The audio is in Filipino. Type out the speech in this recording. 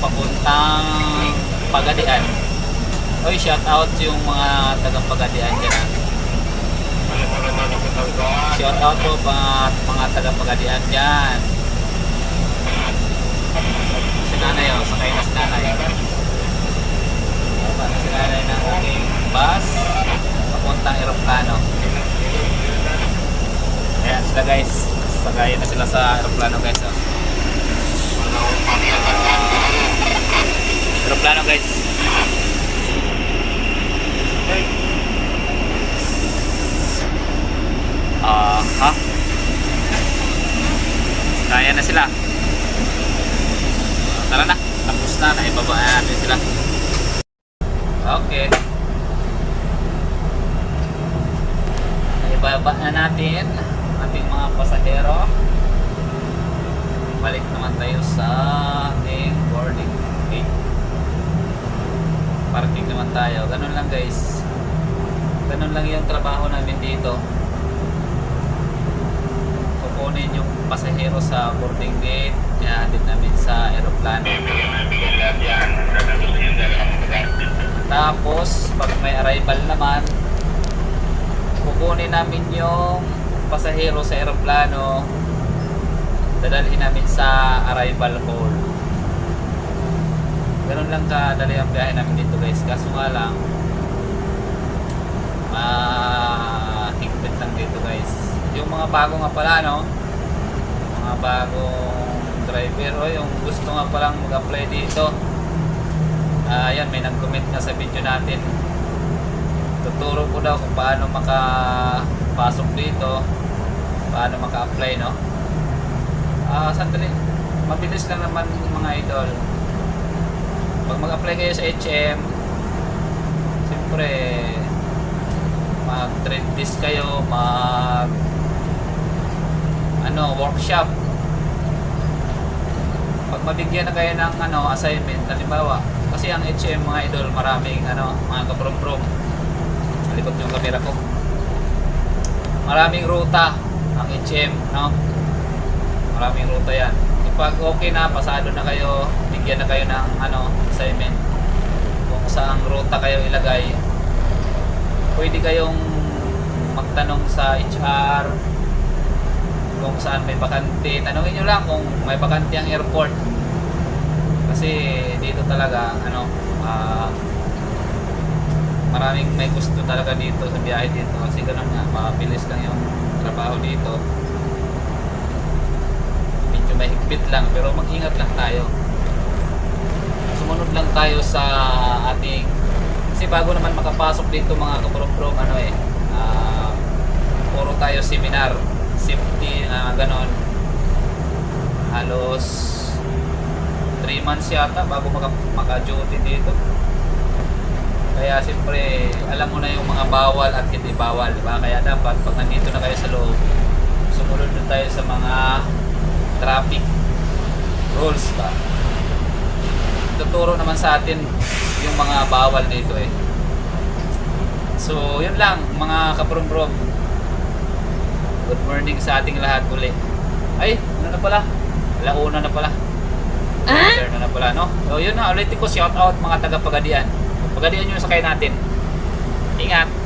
papuntang Pagadian. Oy, shout out yung mga taga Pagadian dyan. ah. Shout out po mga, mga taga Pagadian dyan. Si nanay oh, sakay na si nanay. Si nanay ng aking bus papuntang aeroplano. Ayan sila guys. Sakay na sila sa aeroplano guys. Oh. Aeroplano guys. Ah, ha? Kaya na sila. Tara na. Tapos na. Naibaba na natin sila. Okay. Naibaba na natin ating mga pasahero. Balik naman tayo sa ating boarding gate. Parking naman tayo. Ganun lang guys. Ganun lang yung trabaho namin dito. Kukunin yung pasahero sa boarding gate. Ihahatid namin sa aeroplano. Tapos, pag may arrival naman, kukunin namin yung pasahero sa aeroplano, dadalhin namin sa arrival hall. Ganun lang kadali ang biyahe namin dito guys. Kaso nga lang, mahigpit lang dito guys. Yung mga bago nga pala, no? Mga bagong driver, o yung gusto nga palang mag-apply dito. Ah, yan, may nag-comment na sa video natin. Tuturo ko daw kung paano makapasok dito, paano maka-apply, no? Ah, sandali. Mabilis lang naman mga idol. Pag mag-apply kayo sa HM, siyempre, mag-trade test kayo, mag ano, workshop. Pag mabigyan na kayo ng ano, assignment, halimbawa, kasi ang HM mga idol, maraming ano, mga kaprom-prom. Malikot yung camera ko. Maraming ruta ang HM, no? Maraming ruta yan. Kapag okay na, pasado na kayo, bigyan na kayo ng ano, assignment. Kung saang ruta kayo ilagay, pwede kayong magtanong sa HR kung saan may bakante. Tanungin nyo lang kung may bakante ang airport. Kasi dito talaga, ano, ah, maraming may gusto talaga dito sa biyahe dito. Kasi ganun nga, mabilis lang yung trabaho dito. Medyo mahigpit lang, pero mag-ingat lang tayo. Tayo sa ating kasi bago naman makapasok dito mga kapurong-purong ano eh ah, puro tayo seminar. Safety na ganon. Halos 3 months yata bago maka, maka-duty dito. Kaya siyempre alam mo na yung mga bawal at hindi bawal di ba? Kaya dapat pag nandito na kayo sa loob sumunod na tayo sa mga traffic rules ba tuturo naman sa atin yung mga bawal dito eh. So, yun lang mga kaprom-prom. Good morning sa ating lahat uli. Ay, ano na pala? Launa na pala. Ah? na na pala, no? So, yun na. Ulitin ko, shout out mga taga Pagadian. Pagadian yung sakay natin. Ingat.